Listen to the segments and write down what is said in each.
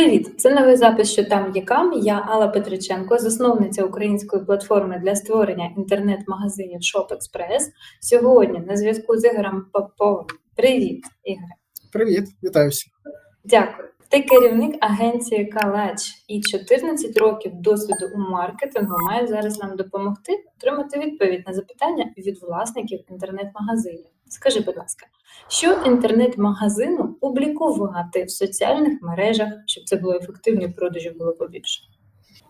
Привіт! Це новий запис «Що там є кам». Я Алла Петриченко, засновниця української платформи для створення інтернет-магазинів ShopExpress. Сьогодні на зв'язку з Ігорем Поповим. Привіт, Ігоре! Привіт, вітаю всіх. Дякую. Ти керівник агенції Калач і 14 років досвіду у маркетингу має зараз нам допомогти отримати відповідь на запитання від власників інтернет-магазинів. Скажи, будь ласка, що інтернет-магазину публікувати в соціальних мережах, щоб це було ефективно і продажів було побільше?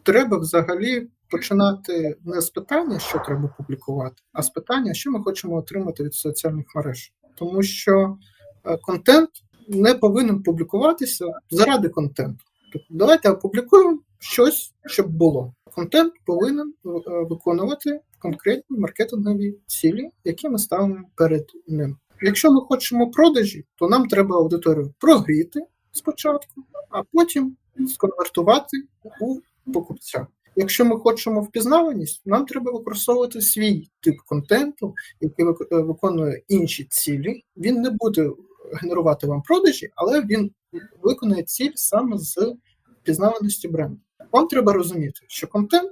Треба взагалі починати не з питання, що треба публікувати, а з питання, що ми хочемо отримати від соціальних мереж. Тому що е, контент не повинен публікуватися заради контенту. Тобто давайте опублікуємо щось, щоб було. Контент повинен е, виконувати конкретні маркетингові цілі, які ми ставимо перед ним. Якщо ми хочемо продажі, то нам треба аудиторію прогріти спочатку, а потім сконвертувати у покупця. Якщо ми хочемо впізнаваність, нам треба використовувати свій тип контенту, який вик- виконує інші цілі. Він не буде генерувати вам продажі, але він виконує ціль саме з впізнаваності бренду. Вам треба розуміти, що контент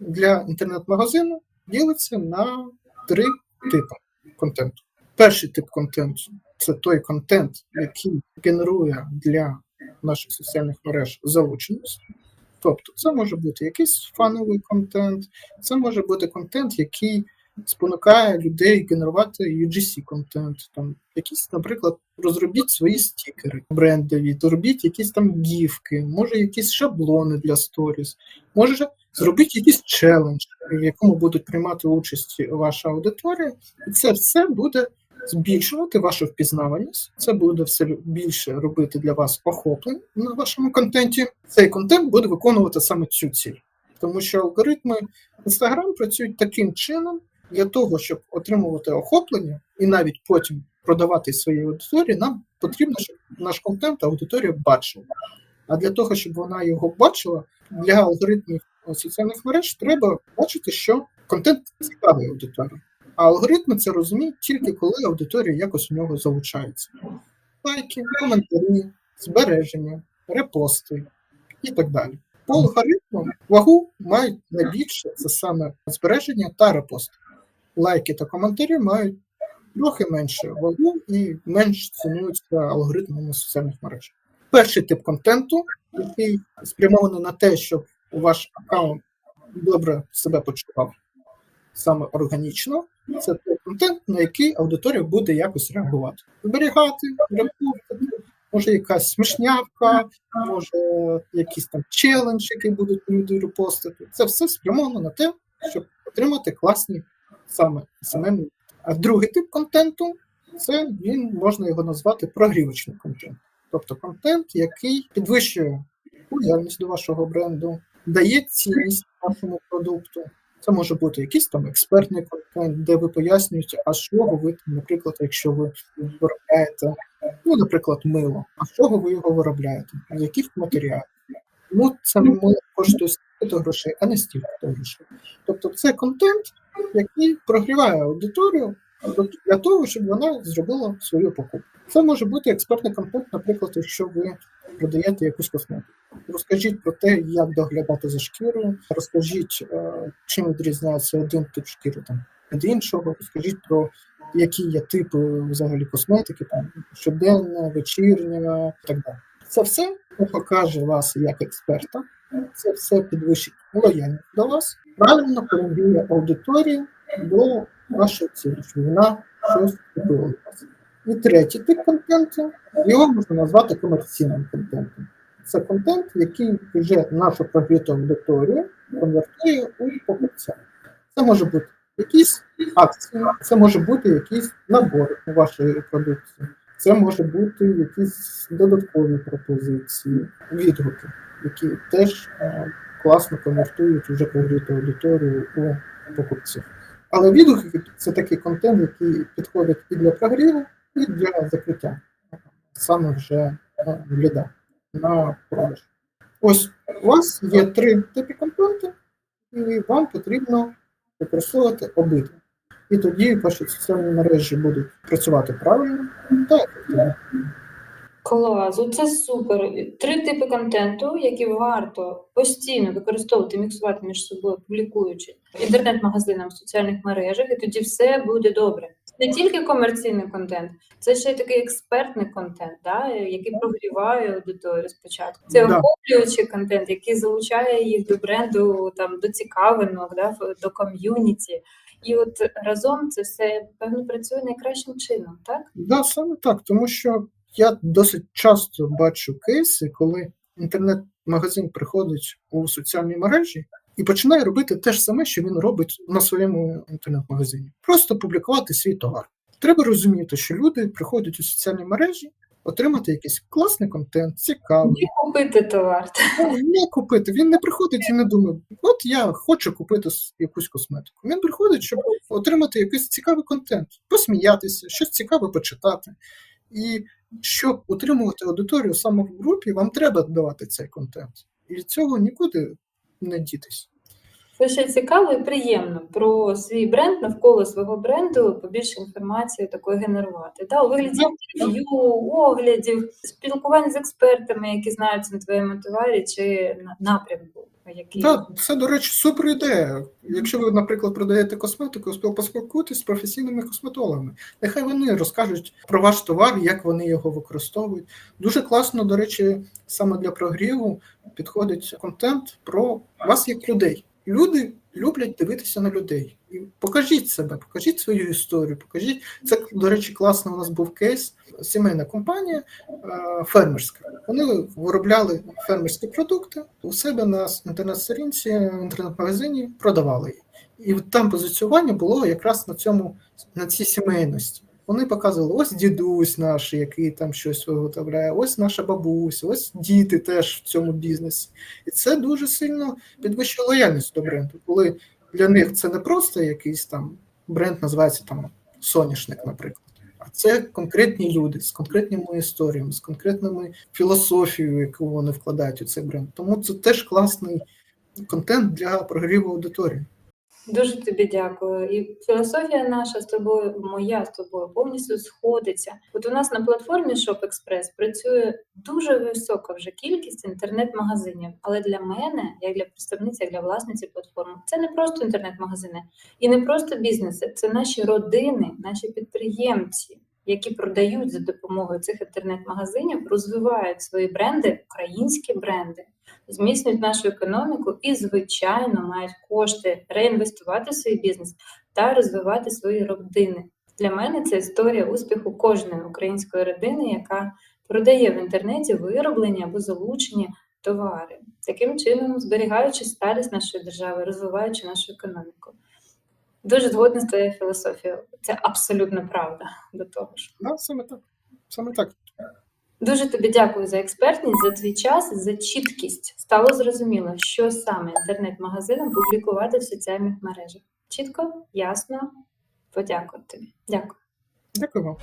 для інтернет-магазину ділиться на три типи контенту. Перший тип контенту це той контент, який генерує для наших соціальних мереж залученість. Тобто, це може бути якийсь фановий контент, це може бути контент, який спонукає людей генерувати UGC контент. Там якісь, наприклад, розробіть свої стікери брендові, доробіть якісь там гіфки, може якісь шаблони для сторіс, може зробіть якийсь челендж, в якому будуть приймати участь ваша аудиторія, і це все буде збільшувати вашу впізнаваність. Це буде все більше робити для вас охоплень на вашому контенті. Цей контент буде виконувати саме цю ціль, тому що алгоритми Instagram працюють таким чином для того, щоб отримувати охоплення і навіть потім продавати своїй аудиторії. Нам потрібно, щоб наш контент аудиторія бачила. А для того, щоб вона його бачила, для алгоритмів соціальних мереж треба бачити, що контент цікавий аудиторії. А алгоритми це розуміють тільки коли аудиторія якось у нього залучається. Лайки, коментарі, збереження, репости і так далі. По алгоритмам вагу мають найбільше це саме збереження та репости. Лайки та коментарі мають трохи менше вагу і менш цінуються алгоритмами соціальних мереж. Перший тип контенту, який спрямований на те, щоб ваш аккаунт добре себе почував саме органічно, це той контент, на який аудиторія буде якось реагувати. Зберігати, репостити, може якась смішнявка, може якийсь там челендж, який будуть люди репостити. Це все спрямовано на те, щоб отримати класні саме SMM. А другий тип контенту це він можна його назвати прогрівочний контент. Тобто контент, який підвищує лояльність до вашого бренду, дає цінність вашому продукту. Це може бути якийсь там експертний контент, де ви пояснюєте, а з чого ви, наприклад, якщо ви виробляєте, ну, наприклад, мило, а з чого ви його виробляєте, з яких матеріалів. Тому це мило коштує стільки грошей, а не стільки грошей. Тобто це контент, який прогріває аудиторію для того, щоб вона зробила свою покупку. Це може бути експертний контент, наприклад, якщо ви продаєте якусь косметику. Розкажіть про те, як доглядати за шкірою, розкажіть, е, чим відрізняється один тип шкіри там від іншого, розкажіть про які є типи взагалі косметики, там щоденна, вечірня і так далі. Це все покаже вас як експерта, це все підвищить лояльність до вас, правильно порівнює аудиторію до вашої цілі, щоб вона щось купила вас. І третій тип контенту, його можна назвати комерційним контентом. Це контент, який вже нашу прогріту аудиторію конвертує у покупця. Це може бути якісь акції, це може бути якісь набори вашої продукції, це може бути якісь додаткові пропозиції, відгуки, які теж е, класно конвертують вже прогріту аудиторію у покупців. Але відгуки це такий контент, який підходить і для прогріву, і для закриття саме вже е, ліда на продаж. Ось у вас є три типи контенту, і вам потрібно використовувати обидва. І тоді ваші соціальні мережі будуть працювати правильно та ефективно. Клас, це супер. Три типи контенту, які варто постійно використовувати, міксувати між собою, публікуючи інтернет-магазинам в соціальних мережах, і тоді все буде добре. Не тільки комерційний контент, це ще й такий експертний контент, да, який прогріває аудиторію спочатку. Це Да. охоплюючий контент, який залучає їх до бренду, там до цікавинок, да, до ком'юніті. І от разом це все певно працює найкращим чином, так? Да, саме так, тому що я досить часто бачу кейси, коли інтернет-магазин приходить у соціальні мережі і починає робити те ж саме, що він робить на своєму інтернет-магазині. Просто публікувати свій товар. Треба розуміти, що люди приходять у соціальні мережі отримати якийсь класний контент, цікавий. І купити товар. Ну, Не купити. Він не приходить і не думає, от я хочу купити якусь косметику. Він приходить, щоб отримати якийсь цікавий контент, посміятися, щось цікаве почитати. І щоб утримувати аудиторію саме в групі, вам треба давати цей контент. І від цього нікуди не дітись. Це ще цікаво і приємно про свій бренд навколо свого бренду побільше інформації такої генерувати. Да, у вигляді інтерв'ю, оглядів, спілкувань з експертами, які знають на твоєму товарі чи напрямку. Який Так, це, до речі, супер ідея. Якщо ви, наприклад, продаєте косметику, спіл- поспілкуйтесь з професійними косметологами. Нехай вони розкажуть про ваш товар, як вони його використовують. Дуже класно, до речі, саме для прогріву підходить контент про вас як людей. Люди люблять дивитися на людей. І покажіть себе, покажіть свою історію, покажіть. Це, до речі, класно. У нас був кейс. Сімейна компанія е, фермерська. Вони виробляли фермерські продукти у себе на інтернет-сторінці, в інтернет-магазині, продавали їх. І там позиціювання було якраз на цьому, на цій сімейності. Вони показували, ось дідусь наш, який там щось виготовляє, ось наша бабуся, ось діти теж в цьому бізнесі. І це дуже сильно підвищує лояльність до бренду, коли для них це не просто якийсь там бренд, називається там соняшник, наприклад. А це конкретні люди з конкретними історіями, з конкретними філософією, яку вони вкладають у цей бренд. Тому це теж класний контент для прогріву аудиторії. Дуже тобі дякую. І філософія наша з тобою, моя з тобою повністю сходиться. От у нас на платформі Shop Express працює дуже висока вже кількість інтернет-магазинів. Але для мене, як для представниці, як для власниці платформи, це не просто інтернет-магазини і не просто бізнеси, це наші родини, наші підприємці. Які продають за допомогою цих інтернет-магазинів, розвивають свої бренди, українські бренди, зміцнюють нашу економіку і, звичайно, мають кошти реінвестувати в свій бізнес та розвивати свої родини. Для мене це історія успіху кожної української родини, яка продає в інтернеті вироблені або залучені товари, таким чином зберігаючи сталість нашої держави, розвиваючи нашу економіку. Дуже згодна з твоєю філософією. Це абсолютно правда до того ж. Да, саме так. Саме так. Дуже тобі дякую за експертність, за твій час, за чіткість. Стало зрозуміло, що саме інтернет-магазинам публікувати в соціальних мережах. Чітко, ясно. Подякую тобі. Дякую. Дякую.